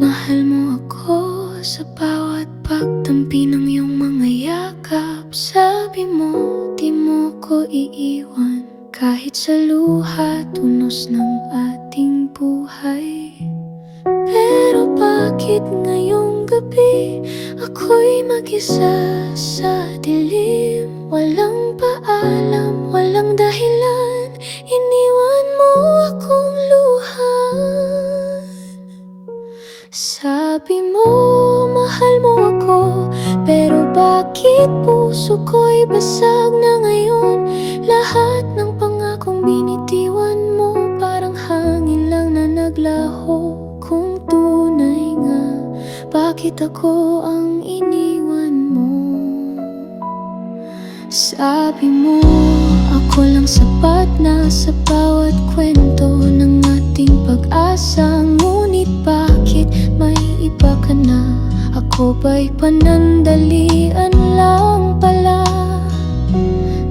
Mahal mo ako sa bawat pagtampi ng iyong mga yakap. Sabi mo, di mo ko iiwan Kahit sa luha, tunos ng ating buhay. Pero bakit ngayong gabi Ako'y mag-isa sa dilim? Walang paalam, bakit puso ko'y basag na ngayon Lahat ng pangakong binitiwan mo Parang hangin lang na naglaho. Kung tunay nga Bakit ako ang iniwan mo? Sabi mo, ako lang sapat na sa Ako ba'y panandalian lang pala?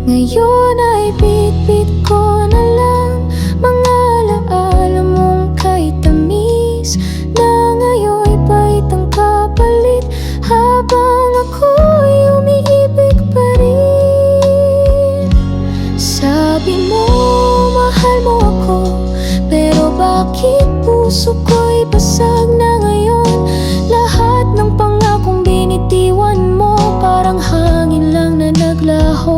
Ngayon ay bit-bit ko na lang. Mga alaala mong kay tamis Na ngayon ba'y tangkapalit. Habang ako'y umiibig pa rin. Sabi mo, mahal mo ako Pero bakit puso ko'y basag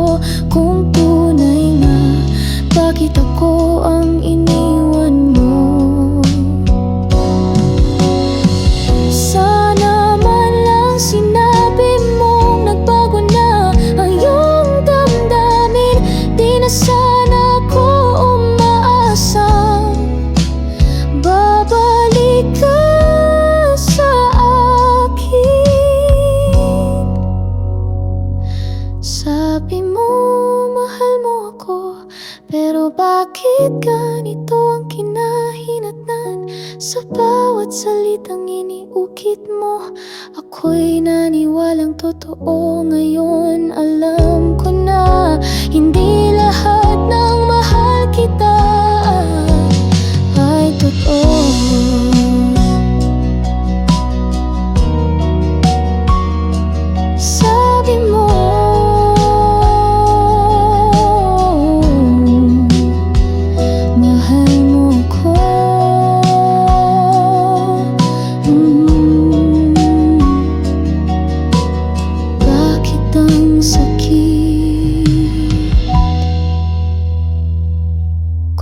naglaho Kung tunay nga Bakit ako ang iniwan mo? Sana man lang sinabi mong nagbago na. Ang iyong damdamin Di na sana ako umaasa. Babalik ka sa akin. Sabi Pero bakit ganito ang kinahinatnan Sa bawat salitang iniukit mo Ako'y naniwalang totoo ngayon